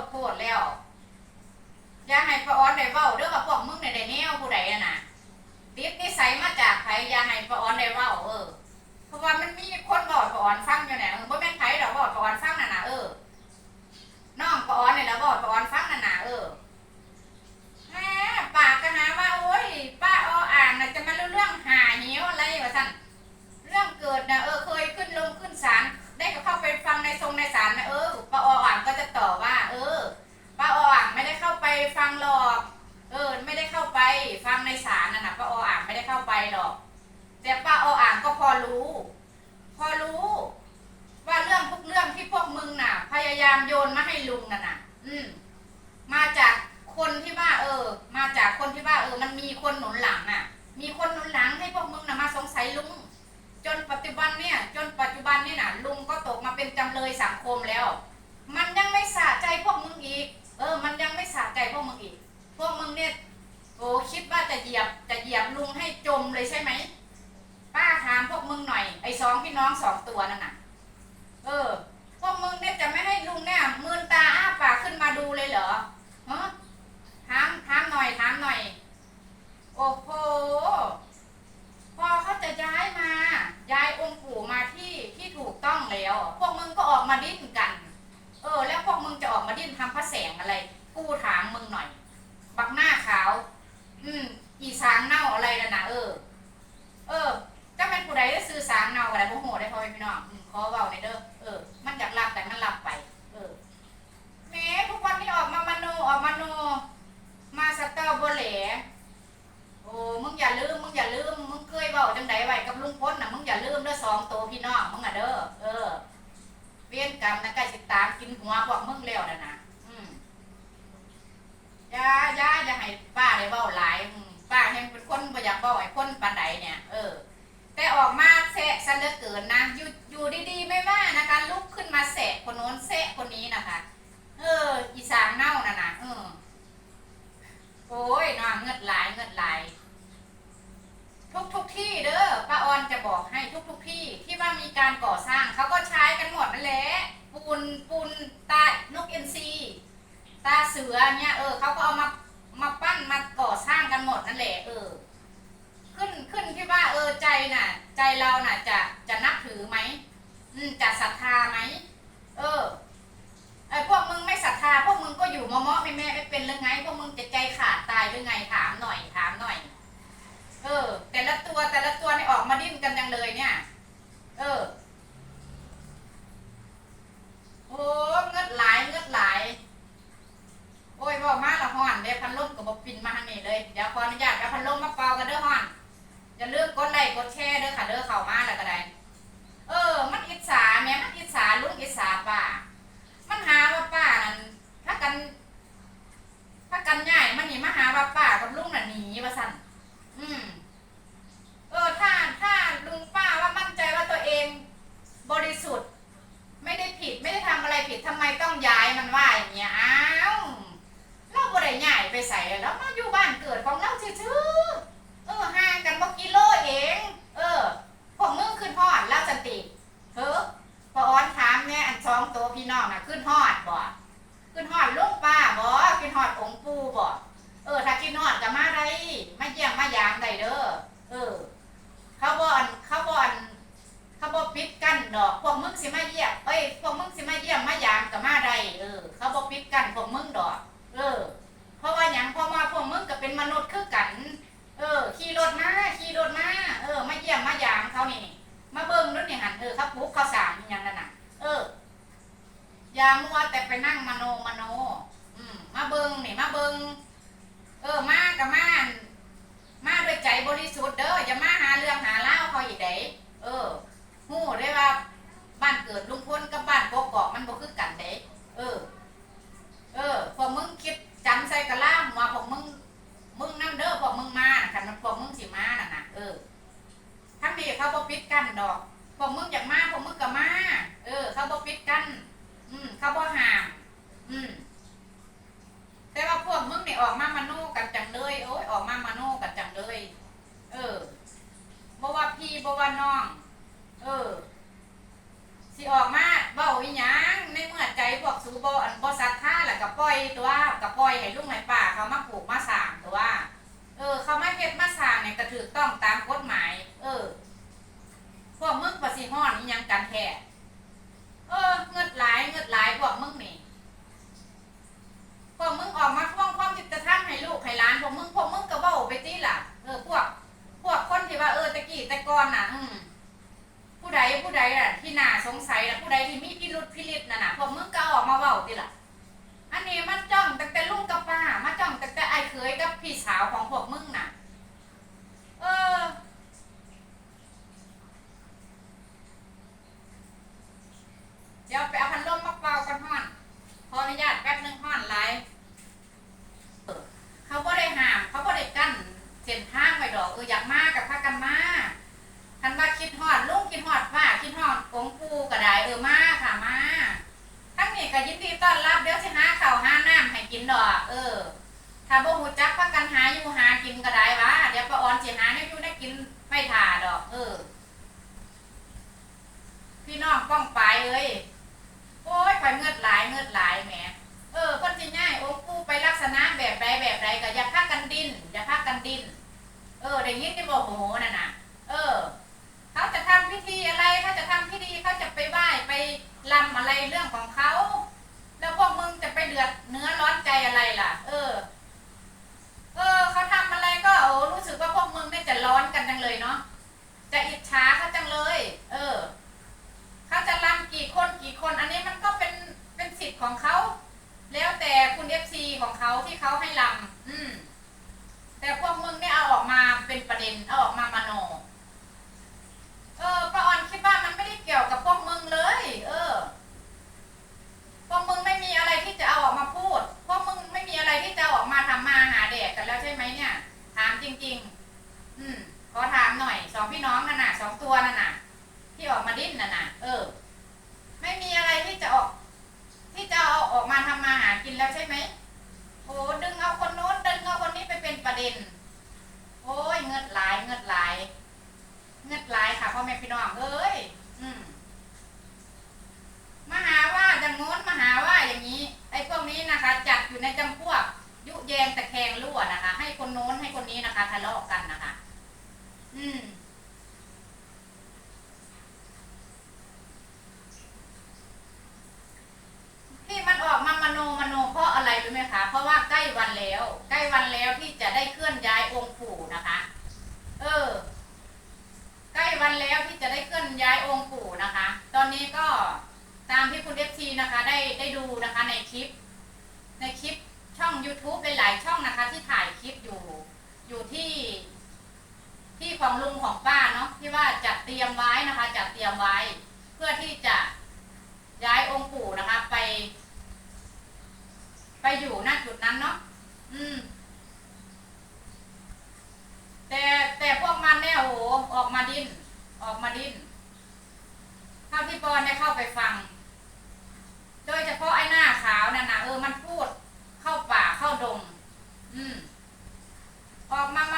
ดโพดแล้ว อย่าให้ป้าออนได้เว้าเด้อว่าพวกมึงได้ได้แนวผู้ใดอะน่ะติดนิสัยมาจากไผอย่าให้ป้าออนได้เว้าเออ เพราะว่ามันมีคนบอกพระออนฟังอยู่เนี่ยเออบ่แม่นไผดอกบอกพระออนฟังน่ะน่ะเออน้องป้าอนนี่แหละ หรอก แต่ป้าออ่างก็พอรู้ พอรู้ ว่าเรื่องทุกเรื่องที่พวกมึงน่ะ พยายามโยนมาให้ลุงน่ะน่ะ อืม มาจากคนที่ว่า เออ มาจากคนที่ว่า เออ มันมีคนหนุนหลังอะ มีคนหนุนหลังให้พวกมึงน่ะมาสงสัยลุงจนปัจจุบันเนี่ย จนปัจจุบันนี่น่ะลุงก็ตกมาเป็นจำเลยสังคมแล้ว มันยังไม่สะใจพวกมึงอีก เออ มันยังไม่สะใจพวกมึงอีก พวกมึงเนี่ย โอ้คิดว่าจะเหยียบจะเหยียบลุงให้จมเลยใช่ไหมป้าถามพวกมึงหน่อยไอ้สองพี่น้องสองตัวนั่นน่ะ เออ พวกมึงเนี่ยจะไม่ให้ลุงเนี่ยมืนตาอ้าปากขึ้นมาดูเลยเหรอฮะถามถามหน่อยถามหน่อย โอ้โหพอเขาจะย้ายมา ย้ายองค์ปู่มาที่ที่ถูกต้องแล้ว พวกมึงก็ออกมาดิ้น งพ้นนะมึงอย่าลืมเด้อสองตัวพี่น้องมึงอะเด้อเออ เวียนกรรมนะใกล้สิตามกินหัวพวกมึงแล้วนะนะอืมอย่าอย่าอย่าให้ป้าได้เบ้าหลายอืมป้าแห่งเป็นคนบ่อยากเบ้าไอ้คนปานใดเนี่ยเออ แต่ออกมาแสะซะเหลือเกินนะ อยู่อยู่ดีๆไม่ว่านะคะ ลุกขึ้นมาแสะคนโน้นแสะคนนี้นะคะ เออ อีสางเน่าน่ะนะเออ โอ้ยน่าเงือดหลายเงือดหลาย ทุกทุกๆที่เด้อป้าออนจะบอกให้ ทุกที่ที่ว่ามีการก่อสร้างเขาก็ใช้กันหมดนั่นแหละปูนปูนตานกเอ็นซีตาเสือเนี่ยเออเขาก็เอามามาปั้นมาก่อสร้างกันหมดนั่นแหละเออ ขึ้นขึ้นที่ว่าเออใจน่ะ ใจเราน่ะ จะจะนับถือไหมอืมจะศรัทธาไหมเออไอพวกมึงไม่ศรัทธาพวกมึงก็อยู่มอมอไม่แม่ไม่เป็นหรือไง พวกมึงจะใจขาดตายหรือไงถามหน่อยถามหน่อย เออ แต่ละตัวแต่ละตัวนี่ออกมาดิ้นกันจังเลยเนี่ย เออโอ้เงือดหลายเงือดหลาย โอ้ยบอกมาละฮ้อนเดี๋ยวพันลมกับบปินมาทางนี้เลยเดี๋ยวขออนุญาตเอาพันลมมาเป่ากันเด้อฮ้อนอย่าลืมกดไลค์กดแชร์เด้อค่ะเด้อเข้ามาแล้วก็ได้ เออ มันอิจฉาแม่มันอิจฉาลุงอิจฉาป้า มันหาว่าป้านั่นถ้ากัน ถ้ากันง่ายมันนี่มาหาว่าป้ากับลุงน่ะหนีว่าสั่น อืม เออ ถ้า ถ้าลุงป้าว่ามั่นใจว่าตัวเอง บริสุทธิ์ ไม่ได้ผิด ไม่ได้ทำอะ ไรผิดทำไมต้องย้ายมันว่าอย่างเงี้ยอ้าวเราบ่ได้ย้ายไปใส่แล้วมาอยู่บ้านเกิดของเราชื่อๆเออห่างกันบ่กิโลเอง เออพวกมึงขึ้นฮอดแล้วสติเฮ้อพออ้อนถามเนี่ยอันสองตัวพี่น้องน่ะขึ้นฮอดบ่ขึ้นฮอดลุงป้าบ่ขึ้นฮอดองค์ปู่บ่เออ ถ้ากินฮอดก็มาได้มาเยี่ยมมายามได้เด้อเออ เขาบ่อนเขาบ่อนเขาบ่ปิดกั้นดอกพวกมึงสิมาเยี่ยม ยพวกมึงสิมาเยี่ยมมายามก็มาได้เออ เขาบ่ปิดกันพวกมึงดอก เออ เพราะว่าหยังเพราะว่าพวกมึงก็เป็นมนุษย์คือกัน เออ ขี่รถมาขี่รถมาเออ มาเยี่ยมมายามเขานี่ มาเบิ่งนู่นนี่หันเออเขาปลูกเขาสางอหยังนั่นน่ะ เออ อย่ามัวแต่ไปนั่งมโนมโน อืมมาเบิ่งนี่มาเบิ่งเออมากับมาอันมาด้วยใจบริสุทธิ์เด้ออย่ามาหาเรื่องหาเล่าเขาอีกเด้เออหู้ได้ว่า บ้านเกิดลุงพลกับบ้านกกอกมันบ่คือกันเด้เออ เออพวกมึงคิดจำใส่กะล่ามว่าพวกมึงมึงนั่นเด้อพวกมึงมาคันมันพวกมึงสิมาน่ะนะเออถ้ามีเขาบ่ปิดกันดอกพวกมึงอยากมาพวกมึงก็มา เออ เขาบ่ปิดกันอืม เขาบ่ห้ามอืมแต่ว่าพวกมึงนี่ออกมามโนกันจังเลยโอ้ยออกมามโนกันจังเลย เออบ่ว่าพี่บ่ว่าน้อง เออ สิออกมาเว้าอีหยังในเมื่อใจบวกสูบบอสัตัวกับปล่อยให้ลุงให้ป้าเขามาปลูกมาสร้างตัวเออ เขาม่เฮ็ดมาสร้างเนี่ยก็ถูกต้องตามกฎหมาย เออ พวกมึงประสิฮ้อนอีหยังกันแท้เออเงิดหลายเงิดหลายพวกมึงนี่พวกมึงออกมาท่วงความยุติธรรมให้ลูกให้หลานพวกมึงพวกมึงก็เว้าไปติล่ะ เออพวก พวกคนที่ว่าเออตะกี้แต่ก่อนน่ะ อืม ผู้ใดผู้ใดน่ะที่น่าสงสัยนะผู้ใดที่มีพิรุษพิริตน่ะน่ะพวกมึงก็ออกมาเว้าติล่ะอันนี้มันจ้องตั้งแต่ลุงกับป้ามาจ้องตั้งแต่ไอ้เคยกับพี่สาวของพวกมึงน่ะ เออเดี๋ยวไปเอาพันลมมาเป่ากันห่อน ขออนุญาตแป๊บหนึงห่อนไลเขาบ่ได้ห้าม เขาบ่ได้กั้นเส้นทางไว้ดอกเอออยากมากกับพากันมาคันว่าคิดฮอดลุงคิดฮอด ป้าคิดฮองคูก็ได้เออมาค่ะมาทั้งนี้ก็ยินดีต้อนรับเดี๋ยวสิหาข้าวหาน้ำให้กินดอกเออ ถ้าบ่ฮู้จักพากันหาอยู่หากินก็ได้วะเดี๋ยวป้าออนสิหาแนวอยู่ได้กินไม่ถ่าดอก เออ พี่น้องป้องปายเอ้ยโอ้ยข่อยเงือดหลายเงือดหลายแหมเออเพิ่นสิง่ายโอ้กูไปลักษณะแบบใดแบบใดก็อย่าพากันดินอย่าพากันดิน เออได้ยินที่บ่โหนั่นน่ะเออ พิธีอะไรเขาจะทำพิธีเขาจะไปไหว้ไปลำอะไรเรื่องของเขา แล้วพวกมึงจะไปเดือดเนื้อร้อนใจอะไรล่ะ เออ เออเขาทำอะไรก็โอ้รู้สึกว่าพวกมึงเนี่ยจะร้อนกันจังเลยเนาะจะอิจฉาเขาจังเลย เออเขาจะรำกี่คนกี่คน อันนี้มันก็เป็นเป็นสิทธิ์ของเขา แล้วแต่คุณเอฟซีของเขาที่เขาให้รำอืม แต่พวกมึงเนี่ยเอาออกมาเป็นประเด็นเอาออกมามโน เออป้าออนคิดว่ามันไม่ได้เกี่ยวกับพวกมึงเลย เออ พวกมึงไม่มีอะไรที่จะเอาออกมาพูด พวกมึงไม่มีอะไรที่จะออกมาทำมาหาแดกกันแล้วใช่ไหมเนี่ย ถามจริง ๆ อืมขอถามหน่อยสองพี่น้องนั่นน่ะสองตัวนั่นน่ะ ที่ออกมาดิ้นน่ะน่ะ เออ ไม่มีอะไรที่จะออก ที่จะเอาออกมาทำมาหากินแล้วใช่ไหมโอ้ดึงเอาคนโน้นดึงเอาคนนี้ไปเป็นประเด็น โอ้ยเงิดหลายเงิดหลาย เงิดหลายค่ะพ่อแม่พี่น้องเอ้ยอืมมาหาว่าอย่างโน้นมาหาว่าอย่างนี้ ไอ้พวกนี้นะคะ จัดอยู่ในจำพวก ยุแยงตะแคงรั่วนะคะ ให้คนโน้นให้คนนี้นะคะทะเลาะกันนะคะ อืมที่มันออกมามโนมโนเพราะอะไรรู้ไหมคะเพราะว่าใกล้วันแล้ว ใกล้วันแล้วที่จะได้เคลื่อนย้ายองค์ปู่นะคะ เออ ใกล้วันแล้วที่จะได้เคลื่อน ย้ายองค์ปู่นะคะ ตอนนี้ก็ตามที่คุณเอฟซีนะคะได้ได้ดูนะคะในคลิป ในคลิปช่อง YouTube หลายๆช่องนะคะ ที่ถ่ายคลิปอยู่อยู่ที่ที่ของลุงของป้าเนาะที่ว่าจัดเตรียมไว้นะคะจัดเตรียมไว้ เพื่อที่จะย้ายองค์ปู่นะคะ ไป ไปอยู่ณจุดนั้นเนาะอืม แต่แต่พวกมันเนี่ยโอ้โหออกมาดิ้นออกมาดิ้น ที่ปอนได้เข้าไปฟัง โดยเฉพาะไอ้หน้าขาวนั่นนะเออมันพูดเข้าป่าเข้าดง อืม ออกมามัน